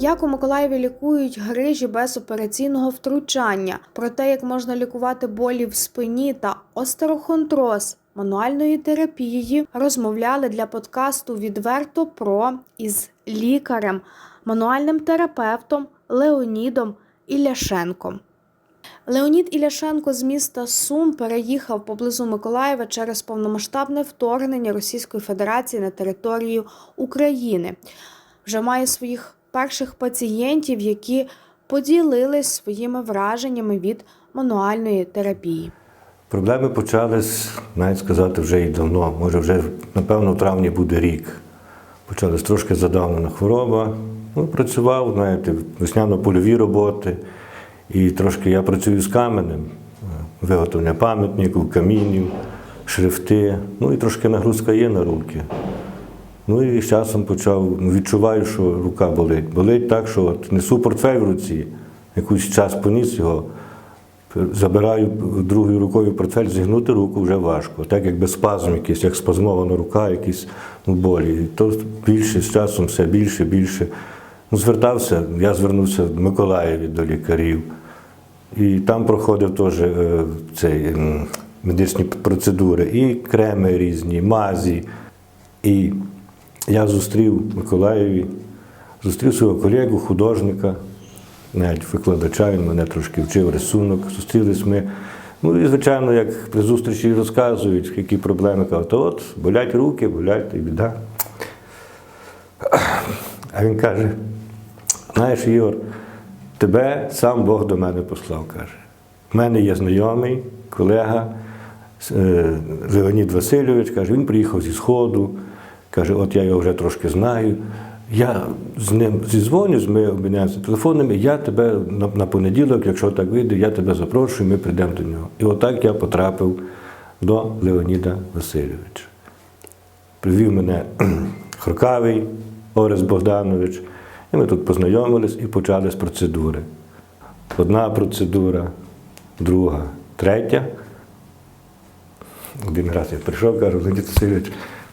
Як у Миколаєві лікують грижі без операційного втручання, про те, як можна лікувати болі в спині та остерохондроз мануальної терапії, розмовляли для подкасту Відверто про із лікарем, мануальним терапевтом Леонідом Ілляшенком. Леонід Іляшенко з міста Сум переїхав поблизу Миколаєва через повномасштабне вторгнення Російської Федерації на територію України. Вже має своїх перших пацієнтів, які поділились своїми враженнями від мануальної терапії. Проблеми почались, навіть сказати, вже і давно. Може, вже, напевно, в травні буде рік. Почалась трошки задавнена хвороба. Ну, працював, знаєте, весняно-польові роботи. І трошки я працюю з каменем, виготовлення пам'ятників, камінів, шрифти. Ну і трошки нагрузка є на руки. Ну і з часом почав, ну, відчуваю, що рука болить. Болить так, що от несу портфель в руці, якийсь час поніс його, забираю другою рукою портфель, зігнути руку вже важко. Так якби спазм якийсь, як спазмована рука, якісь ну, болі. І то більше з часом все більше, більше. Ну, звертався, я звернувся в Миколаєві до лікарів. І там проходив теж е, цей, медичні процедури, і креми різні, мазі. І я зустрів в Миколаєві, зустрів свого колегу, художника, навіть викладача, він мене трошки вчив рисунок. Зустрілись ми. Ну і, звичайно, як при зустрічі розказують, які проблеми, кажуть, то от болять руки, болять і біда. А він каже: знаєш, Ігор, тебе сам Бог до мене послав, каже. У мене є знайомий, колега е, Леонід Васильович, каже, він приїхав зі Сходу, каже, от я його вже трошки знаю. Я з ним зізвонюсь, ми обміняємося телефонами, я тебе на, понеділок, якщо так вийде, я тебе запрошую, ми прийдемо до нього. І отак я потрапив до Леоніда Васильовича. Привів мене Хоркавий Орес Богданович, ми тут познайомились і почали з процедури. Одна процедура, друга, третя. Один раз я прийшов, кажу, Леонід Васильович,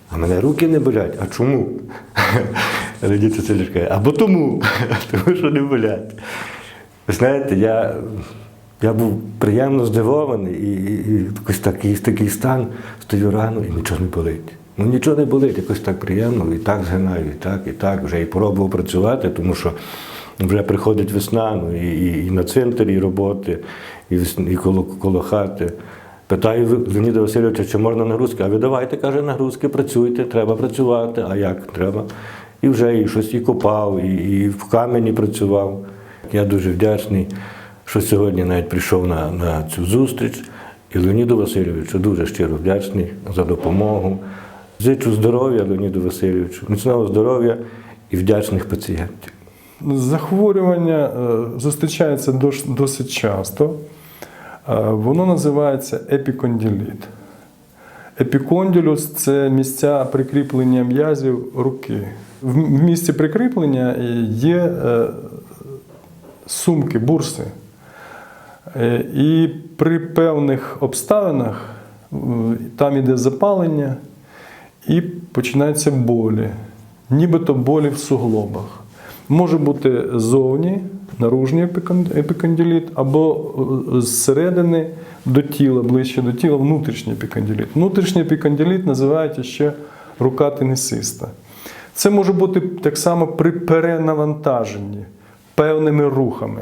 а мене руки не болять. А чому? Леонід Васильович каже, або тому, тому що не болять. Ви знаєте, я, я був приємно здивований і, і, і якось такий, такий стан, стою рано і нічого не болить. Ну нічого не болить, якось так приємно, і так згинаю, і так, і так. Вже і пробував працювати, тому що вже приходить весна, ну, і, і, і на цвинтарі роботи, і, і коло, коло хати. Питаю Леоніда Васильовича, чи можна нагрузки? А ви давайте, каже, нагрузки, працюйте, треба працювати. А як треба? І вже і щось і копав, і, і в камені працював. Я дуже вдячний, що сьогодні навіть прийшов на, на цю зустріч. І Леоніду Васильовичу дуже щиро вдячний за допомогу. Зичу здоров'я Леоніду Васильовичу, міцного здоров'я і вдячних пацієнтів. Захворювання е, зустрічається досить часто. Е, Воно називається епікондиліт. Епікондилюс це місця прикріплення м'язів руки. В місці прикріплення є е, сумки, бурси. І при певних обставинах там іде запалення і починаються болі, нібито болі в суглобах. Може бути ззовні, наружній епікондиліт, або е, зсередини до тіла, ближче до тіла, внутрішній епікондиліт. Внутрішній епікондиліт називають ще рука тенісиста. Це може бути так само при перенавантаженні певними рухами.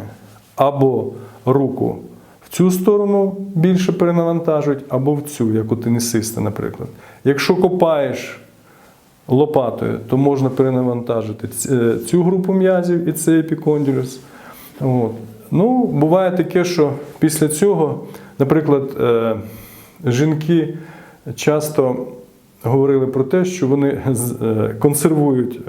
Або руку в цю сторону більше перенавантажують, або в цю, як у тенісиста, наприклад. Якщо копаєш лопатою, то можна перенавантажити е, цю групу м'язів і цей епікондилюс. От. Ну, буває таке, що після цього, наприклад, е, жінки часто говорили про те, що вони е, консервують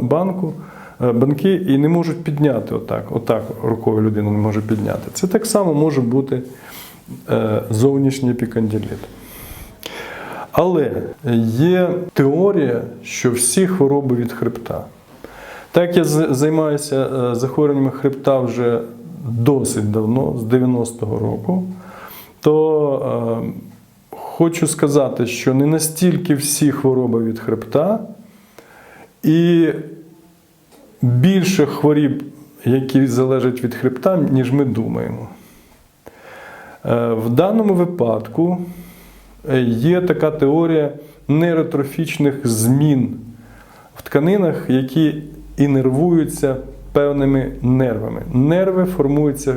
банку, банки і не можуть підняти отак. Отак рукою людина не може підняти. Це так само може бути зовнішній епікондиліт. Але є теорія, що всі хвороби від хребта. Так я займаюся е, захворюваннями хребта вже досить давно, з 90-го року, то е, хочу сказати, що не настільки всі хвороби від хребта, і більше хворіб, які залежать від хребта, ніж ми думаємо. Е, В даному випадку є така теорія нейротрофічних змін в тканинах, які інервуються певними нервами. Нерви формуються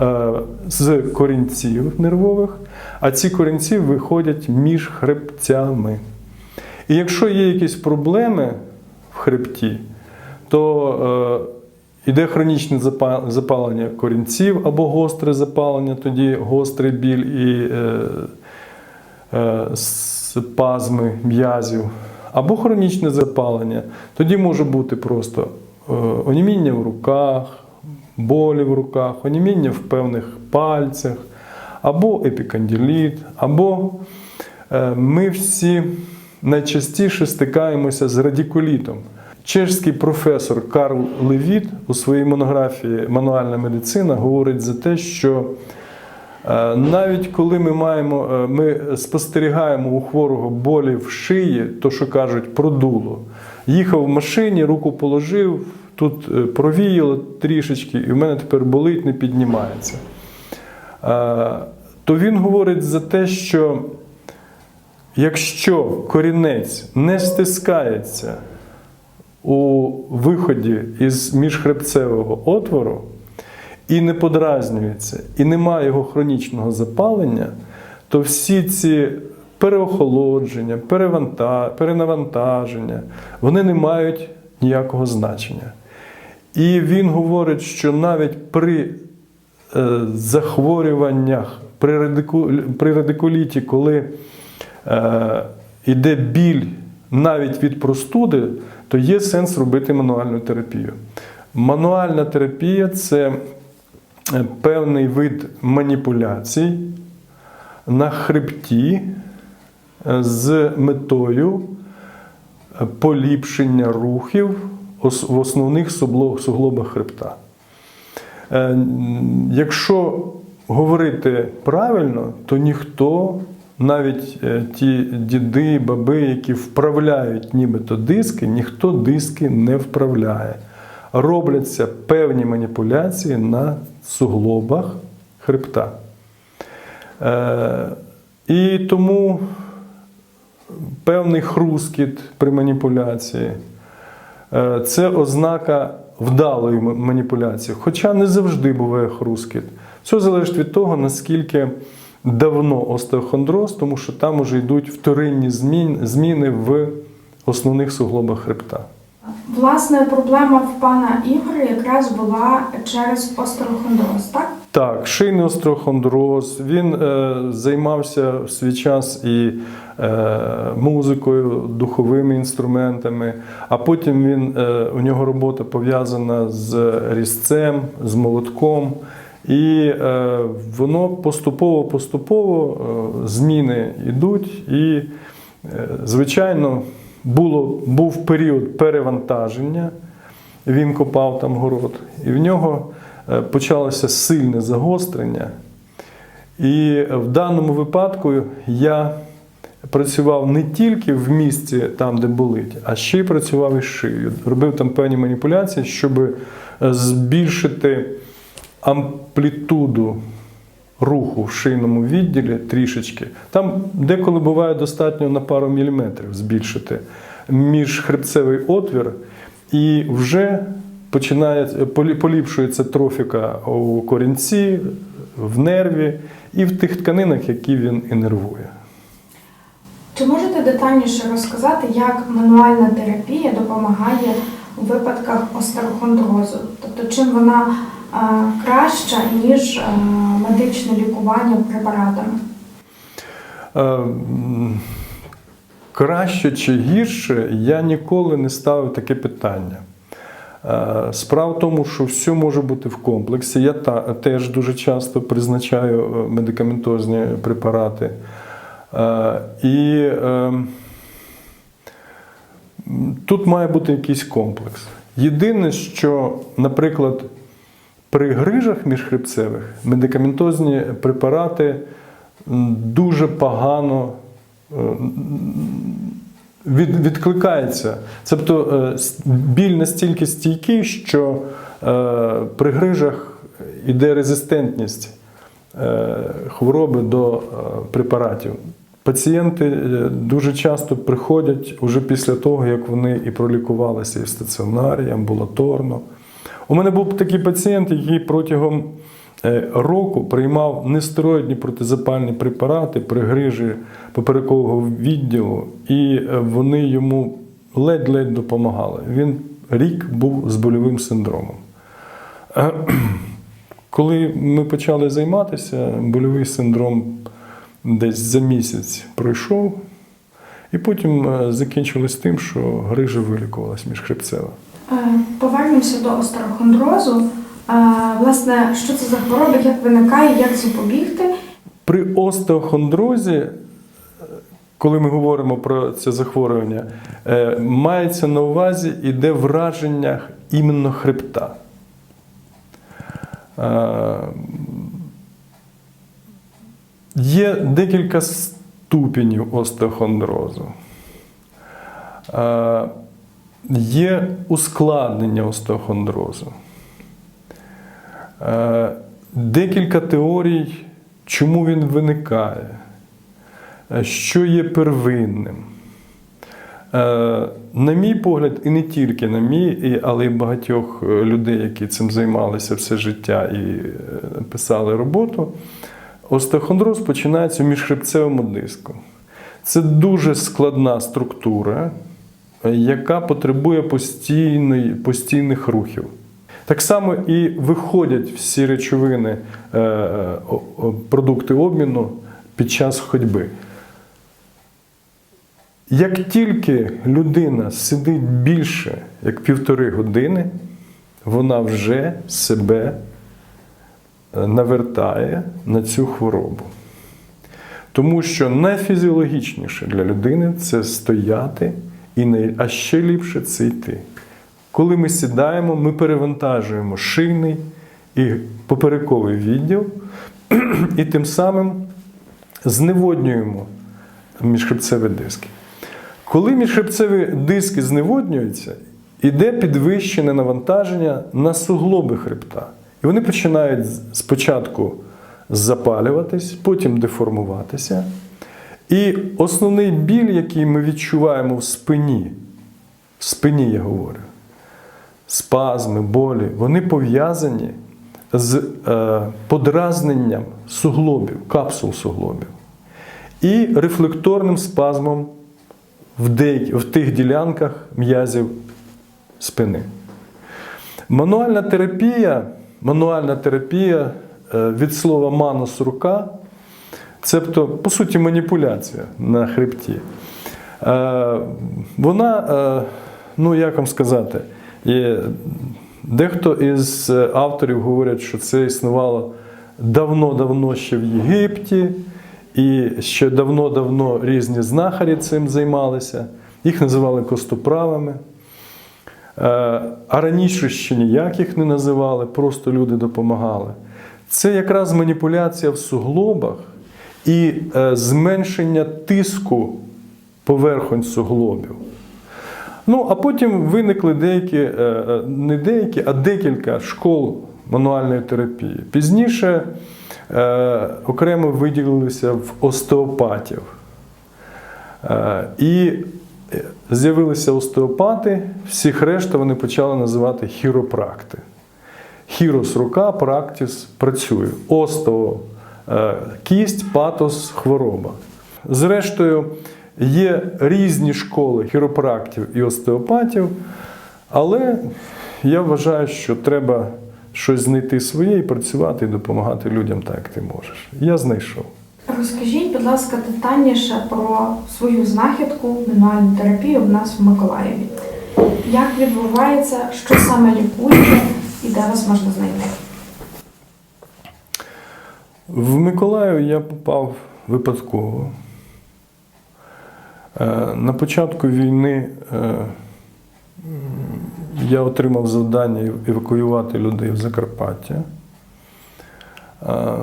е, з корінців нервових, а ці корінці виходять між хребцями. І якщо є якісь проблеми в хребті, то е, йде хронічне запалення корінців або гостре запалення, тоді гострий біль і е, е, спазми м'язів, або хронічне запалення. Тоді може бути просто е, оніміння в руках, болі в руках, оніміння в певних пальцях, або епікандиліт, або е, ми всі найчастіше стикаємося з радикулітом. Чешський професор Карл Левіт у своїй монографії Мануальна медицина говорить за те, що Е, Навіть коли ми маємо, е, ми спостерігаємо у хворого болі в шиї, то що кажуть, продуло. Їхав в машині, руку положив, тут е, провіяло трішечки, і в мене тепер болить, не піднімається. Е, То він говорить за те, що якщо корінець не стискається у виході із міжхребцевого отвору, і не подразнюється, і немає його хронічного запалення, то всі ці переохолодження, перенавантаження, вони не мають ніякого значення. І він говорить, що навіть при е, захворюваннях, при, радику, при радикуліті, коли е, йде біль навіть від простуди, то є сенс робити мануальну терапію. Мануальна терапія це певний вид маніпуляцій на хребті е, з метою е, поліпшення рухів в основних суглобах хребта. Е, Якщо говорити правильно, то ніхто, навіть е, ті діди, баби, які вправляють нібито диски, ніхто диски не вправляє. Робляться певні маніпуляції на суглобах хребта. Е, І тому певний хрускіт при маніпуляції е, це ознака вдалої маніпуляції. Хоча не завжди буває хрускіт. Все залежить від того, наскільки давно остеохондроз, тому що там уже йдуть вторинні зміни в основних суглобах хребта. Власне, проблема в пана Ігоря якраз була через остеохондроз, так? Так, шийний остеохондроз. Він е, займався в свій час і е, музикою, духовими інструментами, а потім він, е, у нього робота пов'язана з різцем, з молотком. І е, воно поступово-поступово е, зміни йдуть. І, е, звичайно, було, був період перевантаження. Він копав там город, і в нього е, почалося сильне загострення. І в даному випадку я працював не тільки в місці, там, де болить, а ще й працював із шиєю. Робив там певні маніпуляції, щоб е, збільшити амплітуду руху в шийному відділі трішечки. Там деколи буває достатньо на пару міліметрів збільшити міжхребцевий отвір, і вже починає поліпшується трофіка у корінці, в нерві і в тих тканинах, які він інервує. Чи можете детальніше розказати, як мануальна терапія допомагає у випадках остеохондрозу? Тобто, чим вона краща, ніж медичне лікування препаратами? Е, Краще чи гірше, я ніколи не ставив таке питання. Е, Справа в тому, що все може бути в комплексі. Я та, теж дуже часто призначаю е, медикаментозні препарати. І тут має бути якийсь комплекс. Єдине, що, наприклад, при грижах міжхребцевих медикаментозні препарати дуже погано е, від, відкликається. Тобто е, біль настільки стійкий, що е, при грижах йде резистентність хвороби до препаратів. Пацієнти дуже часто приходять уже після того, як вони і пролікувалися і в стаціонарі, і амбулаторно. У мене був такий пацієнт, який протягом е, року приймав нестероїдні протизапальні препарати при грижі поперекового відділу, і е, вони йому ледь-ледь допомагали. Він рік був з больовим синдромом. Е, Коли ми почали займатися, больовий синдром десь за місяць пройшов, і потім закінчилось тим, що грижа вилікувалась міжхребцева. Е, Повернемося до остерохондрозу. Е, Власне, що це за хвороба, як виникає, як запобігти? При остеохондрозі, е, коли ми говоримо про це захворювання, мається на увазі іде враження іменно хребта. Є декілька ступенів остеохондрозу. Є ускладнення остеохондрозу. Е, Декілька теорій, чому він виникає, е, що є первинним. Е, На мій погляд, і не тільки на мій, але й багатьох людей, які цим займалися все життя і писали роботу, остеохондроз починається в міжхребцевому диску. Це дуже складна структура, яка потребує постійних рухів. Так само і виходять всі речовини, е, е, продукти обміну під час ходьби. Як тільки людина сидить більше як півтори години, вона вже себе е, навертає на цю хворобу. Тому що найфізіологічніше для людини це стояти, і най... а ще ліпше це йти. Коли ми сідаємо, ми перевантажуємо шийний і поперековий відділ, і тим самим зневоднюємо міжхребцеві диски. Коли міжхребцеві диски зневоднюються, іде підвищене навантаження на суглоби хребта. І вони починають спочатку запалюватись, потім деформуватися. І основний біль, який ми відчуваємо в спині, в спині я говорю, спазми, болі, вони пов'язані з е, подразненням суглобів, капсул суглобів і рефлекторним спазмом в, деякі, в тих ділянках м'язів спини. Мануальна терапія, мануальна терапія е, від слова манус рука, цебто, по суті, маніпуляція на хребті. Е, Вона, е, ну як вам сказати, дехто із авторів говорять, що це існувало давно-давно ще в Єгипті, і ще давно-давно різні знахарі цим займалися. Їх називали костоправами. Е, А раніше ще ніяк їх не називали, просто люди допомагали. Це якраз маніпуляція в суглобах і е, зменшення тиску поверхонь суглобів. Ну, а потім виникли деякі, е, е, не деякі, а декілька школ мануальної терапії. Пізніше окремо виділилися в остеопатів. І з'явилися остеопати, всіх решта вони почали називати хіропракти. Хірос рука, практис працює. Остео кість, патос хвороба. Зрештою, є різні школи хіропрактів і остеопатів, але я вважаю, що треба щось знайти своє і працювати і допомагати людям так, як ти можеш. Я знайшов. Розкажіть, будь ласка, детальніше про свою знахідку мануальну терапію в нас в Миколаєві. Як відбувається, що саме лікуєте і де вас можна знайти? В Миколаїв я попав випадково. Е, На початку війни е, я отримав завдання евакуювати людей в Закарпаття. Е,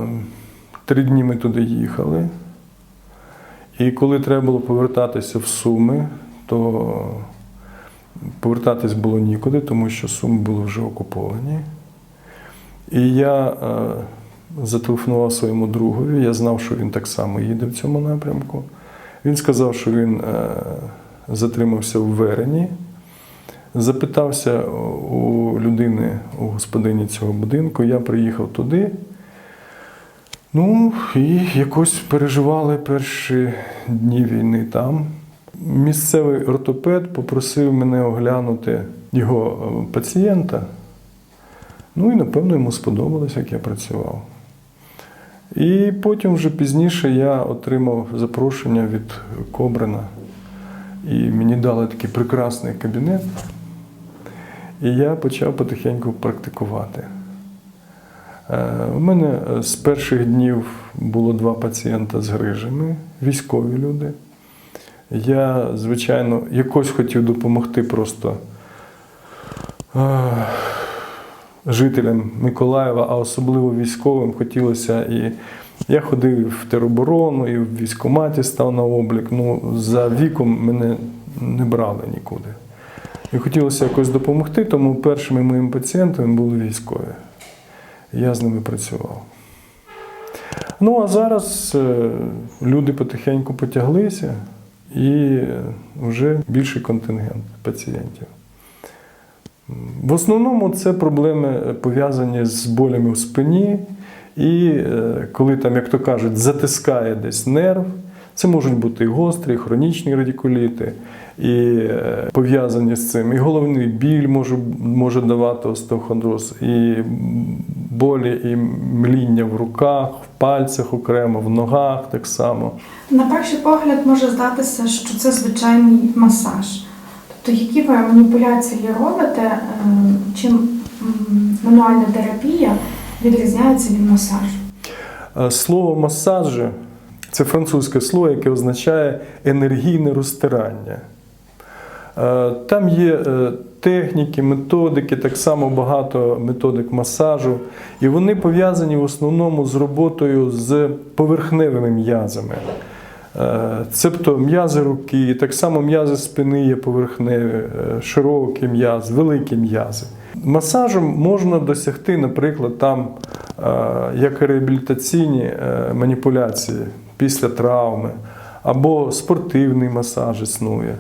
Три дні ми туди їхали. І коли треба було повертатися в Суми, то повертатись було нікуди, тому що Суми були вже окуповані. І я зателефонував своєму другові, я знав, що він так само їде в цьому напрямку. Він сказав, що він е, затримався в Верені. Запитався у людини, у господині цього будинку, я приїхав туди. Ну, і якось переживали перші дні війни там. Місцевий ортопед попросив мене оглянути його е, пацієнта. Ну і напевно йому сподобалось, як я працював. І потім вже пізніше я отримав запрошення від Кобрина. І мені дали такий прекрасний кабінет. І я почав потихеньку практикувати. Е, У мене е, з перших днів було два пацієнта з грижами, військові люди. Я, звичайно, якось хотів допомогти просто е, жителям Миколаєва, а особливо військовим хотілося і. Я ходив в тероборону, і в військкоматі став на облік. Ну, за віком мене не брали нікуди. І хотілося якось допомогти, тому першими моїми пацієнтами були військові. Я з ними працював. Ну, а зараз е, люди потихеньку потяглися і вже більший контингент пацієнтів. В основному це проблеми пов'язані з болями в спині, і е, коли там, як то кажуть, затискає десь нерв. Це можуть бути і гострі, і хронічні радикуліти, і е, пов'язані з цим. І головний біль може, може давати остеохондроз, і болі, і мління в руках, в пальцях окремо, в ногах так само. На перший погляд може здатися, що це звичайний масаж. Тобто, які ви маніпуляції робите, е, чим мануальна терапія відрізняється від масажу? Е, Слово масажі це французьке слово, яке означає енергійне розтирання. Е, Там є техніки, методики, так само багато методик масажу, і вони пов'язані в основному з роботою з поверхневими м'язами. Е, Цебто м'язи руки, так само м'язи спини є поверхневі, е, широкі м'язи, великі м'язи. Масажем можна досягти, наприклад, там е, як реабілітаційні маніпуляції після травми, або спортивний масаж існує.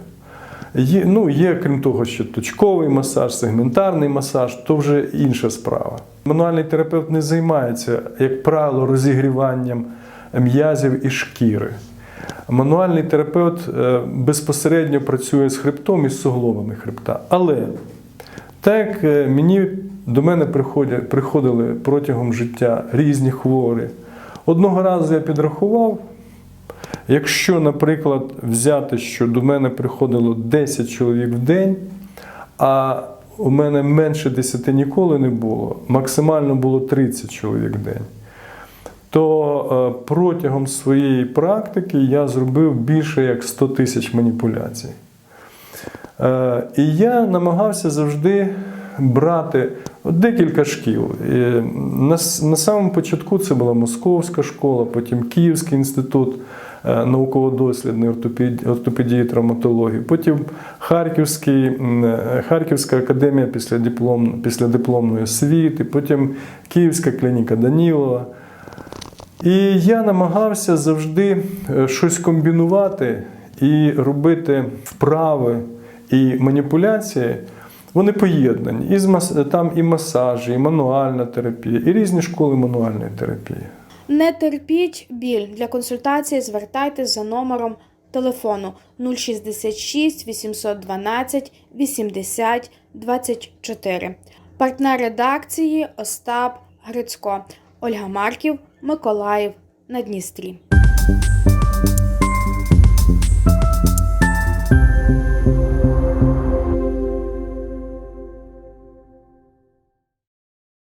Є, ну, є, крім того, що точковий масаж, сегментарний масаж то вже інша справа. Мануальний терапевт не займається, як правило, розігріванням м'язів і шкіри. Мануальний терапевт е, безпосередньо працює з хребтом і з суглобами хребта. Але так е, мені до мене приходили протягом життя різні хворі. Одного разу я підрахував, якщо, наприклад, взяти, що до мене приходило 10 чоловік в день, а у мене менше 10 ніколи не було, максимально було 30 чоловік в день, то е, протягом своєї практики я зробив більше як 100 тисяч маніпуляцій. Е, І я намагався завжди брати декілька шкіл. На, самому початку це була Московська школа, потім Київський інститут е, науково-дослідний ортопедії, і травматології, потім Харківський, Харківська академія після, диплом, після дипломної освіти, потім Київська клініка Данілова. І я намагався завжди е, щось комбінувати і робити вправи і маніпуляції. Вони поєднані. І. Там і масажі, і мануальна терапія, і різні школи мануальної терапії. Не терпіть біль. Для консультації звертайтесь за номером телефону 066 812 80 24. Партнер редакції Остап Грицько, Ольга Марків, Миколаїв на Дністрі.